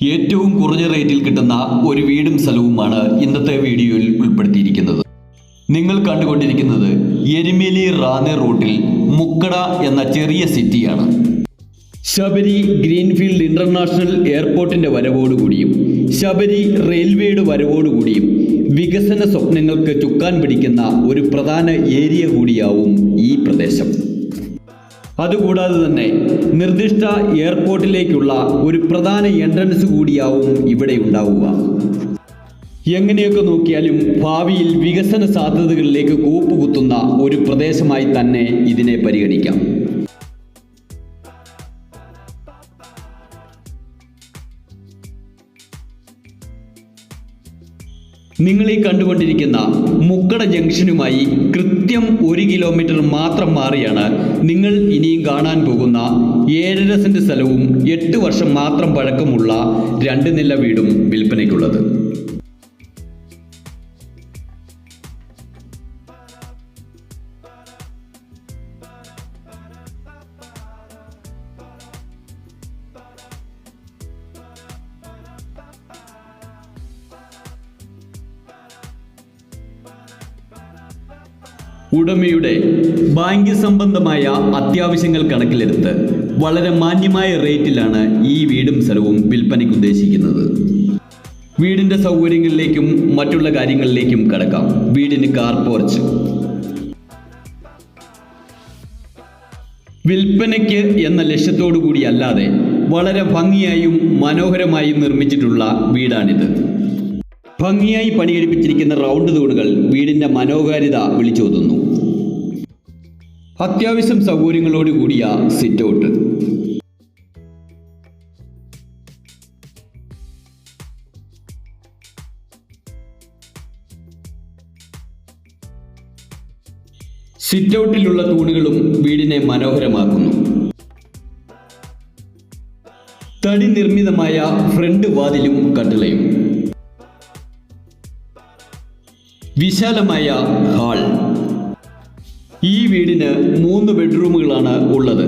ഏറ്റവും കുറഞ്ഞ റേറ്റിൽ കിട്ടുന്ന ഒരു വീടും സ്ഥലവുമാണ് ഇന്നത്തെ വീഡിയോയിൽ ഉൾപ്പെടുത്തിയിരിക്കുന്നത്. നിങ്ങൾ കണ്ടുകൊണ്ടിരിക്കുന്നത് എരിമേലി റാന്നെ റൂട്ടിൽ മുക്കട എന്ന ചെറിയ സിറ്റിയാണ്. ശബരി ഗ്രീൻഫീൽഡ് ഇന്റർനാഷണൽ എയർപോർട്ടിന്റെ വരവോടുകൂടിയും ശബരി റെയിൽവേയുടെ വരവോടുകൂടിയും വികസന സ്വപ്നങ്ങൾക്ക് ചുക്കാൻ പിടിക്കുന്ന ഒരു പ്രധാന ഏരിയ കൂടിയാവും ഈ പ്രദേശം. അതുകൂടാതെ തന്നെ നിർദ്ദിഷ്ട എയർപോർട്ടിലേക്കുള്ള ഒരു പ്രധാന എൻട്രൻസ് കൂടിയാവും ഇവിടെ ഉണ്ടാവുക. എങ്ങനെയൊക്കെ നോക്കിയാലും ഭാവിയിൽ വികസന സാധ്യതകളിലേക്ക് കൂപ്പുകുത്തുന്ന ഒരു പ്രദേശമായി തന്നെ ഇതിനെ പരിഗണിക്കാം. നിങ്ങൾ ഈ കണ്ടുകൊണ്ടിരിക്കുന്ന മുക്കട ജംഗ്ഷനുമായി കൃത്യം ഒരു കിലോമീറ്റർ മാത്രം മാറിയാണ് നിങ്ങൾ ഇനിയും കാണാൻ പോകുന്ന ഏഴര സെന്റ് സ്ഥലവും എട്ട് വർഷം മാത്രം പഴക്കമുള്ള രണ്ട് നില വീടും വിൽപ്പനയ്ക്കുള്ളത്. ഉടമയുടെ ബാങ്ക് സംബന്ധമായ അത്യാവശ്യങ്ങൾ കണക്കിലെടുത്ത് വളരെ മാന്യമായ റേറ്റിലാണ് ഈ വീടും സ്ഥലവും വിൽപ്പനയ്ക്ക് ഉദ്ദേശിക്കുന്നത്. വീടിന്റെ സൗകര്യങ്ങളിലേക്കും മറ്റുള്ള കാര്യങ്ങളിലേക്കും കടക്കാം. വീടിന് കാർ പോർച്ച്. വിൽപ്പനയ്ക്ക് എന്ന ലക്ഷ്യത്തോടു കൂടി അല്ലാതെ വളരെ ഭംഗിയായും മനോഹരമായും നിർമ്മിച്ചിട്ടുള്ള വീടാണിത്. ഭംഗിയായി പണിയെടുപ്പിച്ചിരിക്കുന്ന റൗണ്ട് തൂണുകൾ വീടിന്റെ മനോഹാരിത വിളിച്ചോതുന്നു. അത്യാവശ്യം സൗകര്യങ്ങളോട് കൂടിയ സിറ്റ് ഔട്ട്. സിറ്റ് ഔട്ടിലുള്ള തൂണുകളും വീടിനെ മനോഹരമാക്കുന്നു. തടി നിർമ്മിതമായ ഫ്രണ്ട് വാതിലും കട്ടിളയും വിശാലമായ ഹാൾ. ഈ വീടിന് മൂന്ന് ബെഡ്റൂമുകളാണ് ഉള്ളത്.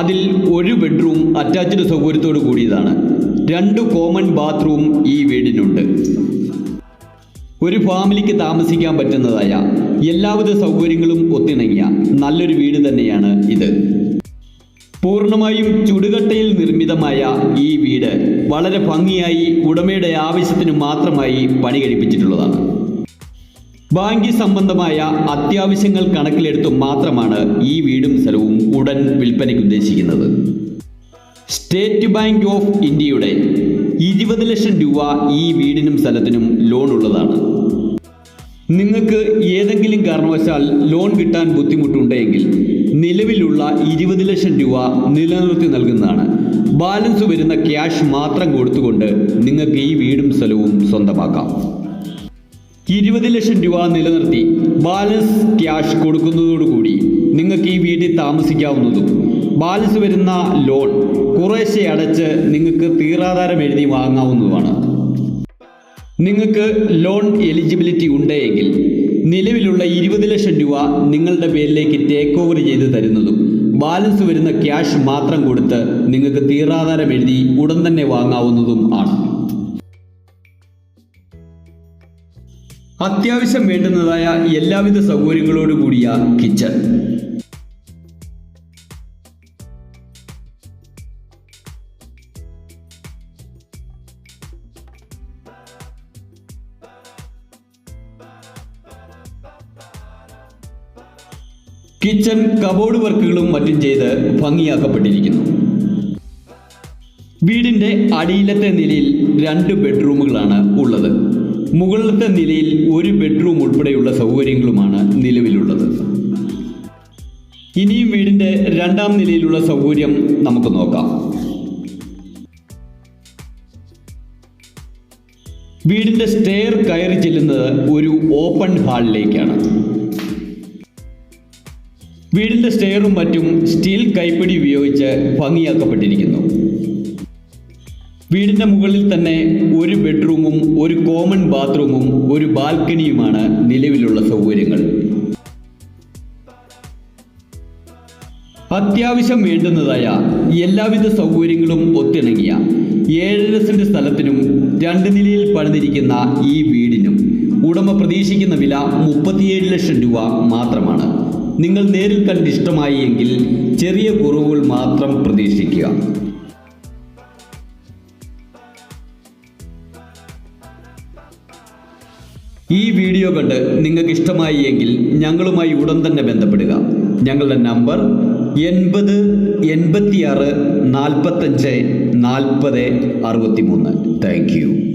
അതിൽ ഒരു ബെഡ്റൂം അറ്റാച്ച്ഡ് സൗകര്യത്തോട് കൂടിയതാണ്. രണ്ട് കോമൺ ബാത്റൂം ഈ വീടിനുണ്ട്. ഒരു ഫാമിലിക്ക് താമസിക്കാൻ പറ്റുന്നതായ എല്ലാവിധ സൗകര്യങ്ങളും ഒത്തിണങ്ങിയ നല്ലൊരു വീട് തന്നെയാണ് ഇത്. പൂർണമായും ചുടുകട്ടയിൽ നിർമ്മിതമായ ഈ വീട് വളരെ ഭംഗിയായി ഉടമയുടെ ആവശ്യത്തിന് മാത്രമായി പണി കഴിപ്പിച്ചിട്ടുള്ളതാണ് ബാങ്ക് സംബന്ധമായ അത്യാവശ്യങ്ങൾ കണക്കിലെടുത്തു മാത്രമാണ് ഈ വീടും സ്ഥലവും ഉടൻ വിൽപ്പനയ്ക്ക് ഉദ്ദേശിക്കുന്നത്. സ്റ്റേറ്റ് ബാങ്ക് ഓഫ് ഇന്ത്യയുടെ ഇരുപത് ലക്ഷം രൂപ ഈ വീടിനും സ്ഥലത്തിനും ലോൺ ഉള്ളതാണ്. നിങ്ങൾക്ക് ഏതെങ്കിലും കാരണവശാൽ ലോൺ കിട്ടാൻ ബുദ്ധിമുട്ടുണ്ടെങ്കിൽ നിലവിലുള്ള ഇരുപത് ലക്ഷം രൂപ നിലനിർത്തി നൽകുന്നതാണ്. ബാലൻസ് വരുന്ന ക്യാഷ് മാത്രം കൊടുത്തുകൊണ്ട് നിങ്ങൾക്ക് ഈ വീടും സ്ഥലവും സ്വന്തമാക്കാം. ഇരുപത് ലക്ഷം രൂപ നിലനിർത്തി ബാലൻസ് ക്യാഷ് കൊടുക്കുന്നതോടുകൂടി നിങ്ങൾക്ക് ഈ വീട്ടിൽ താമസിക്കാവുന്നതും ബാലൻസ് വരുന്ന ലോൺ കുറേശ്ശെ അടച്ച് നിങ്ങൾക്ക് തീറാധാരം എഴുതി വാങ്ങാവുന്നതുമാണ്. നിങ്ങൾക്ക് ലോൺ എലിജിബിലിറ്റി ഉണ്ടെങ്കിൽ നിലവിലുള്ള ഇരുപത് ലക്ഷം രൂപ നിങ്ങളുടെ പേരിലേക്ക് ടേക്ക് ഓവർ ചെയ്ത് തരുന്നതും ബാലൻസ് വരുന്ന ക്യാഷ് മാത്രം കൊടുത്ത് നിങ്ങൾക്ക് തീറാധാരം എഴുതി ഉടൻ തന്നെ വാങ്ങാവുന്നതും ആണ്. അത്യാവശ്യം വേണ്ടുന്നതായ എല്ലാവിധ സൗകര്യങ്ങളോടുകൂടിയ കിച്ചൺ. കിച്ചൺ കബോർഡ് വർക്കുകളും മറ്റും ചെയ്ത് ഭംഗിയാക്കപ്പെട്ടിരിക്കുന്നു. വീടിന്റെ അടിയിലത്തെ നിലയിൽ രണ്ട് ബെഡ്റൂമുകളാണ് ഉള്ളത്. മുകളിലത്തെ നിലയിൽ ഒരു ബെഡ്റൂം ഉൾപ്പെടെയുള്ള സൗകര്യങ്ങളുമാണ് നിലവിലുള്ളത്. ഇനിയും വീടിന്റെ രണ്ടാം നിലയിലുള്ള സൗകര്യം നമുക്ക് നോക്കാം. വീടിന്റെ സ്റ്റെയർ കയറി ചെല്ലുന്നത് ഒരു ഓപ്പൺ ഹാളിലേക്കാണ് വീടിന്റെ സ്റ്റെയറും മറ്റും സ്റ്റീൽ കൈപ്പിടി ഉപയോഗിച്ച് ഭംഗിയാക്കപ്പെട്ടിരിക്കുന്നു. വീടിന്റെ മുകളിൽ തന്നെ ഒരു ബെഡ്റൂമും ഒരു കോമൺ ബാത്റൂമും ഒരു ബാൽക്കണിയുമാണ് നിലവിലുള്ള സൗകര്യങ്ങൾ. അത്യാവശ്യം വേണ്ടുന്നതായ എല്ലാവിധ സൗകര്യങ്ങളും ഒത്തിണങ്ങിയ ഏഴര സെന്റ് സ്ഥലത്തിനും രണ്ട് നിലയിൽ പണിതിരിക്കുന്ന ഈ വീടിനും ഉടമ പ്രതീക്ഷിക്കുന്ന വില മുപ്പത്തിയേഴ് ലക്ഷം രൂപ മാത്രമാണ്. നിങ്ങൾ നേരിൽ കണ്ടിഷ്ടമായി എങ്കിൽ ചെറിയ കുറവുകൾ മാത്രം പ്രതീക്ഷിക്കുക. ഈ വീഡിയോ കണ്ട് നിങ്ങൾക്ക് ഇഷ്ടമായി എങ്കിൽ ഞങ്ങളുമായി ഉടൻ തന്നെ ബന്ധപ്പെടുക. ഞങ്ങളുടെ നമ്പർ എൺപത് എൺപത്തിയാറ് നാൽപ്പത്തഞ്ച് നാൽപ്പത് അറുപത്തി മൂന്ന് താങ്ക് യു.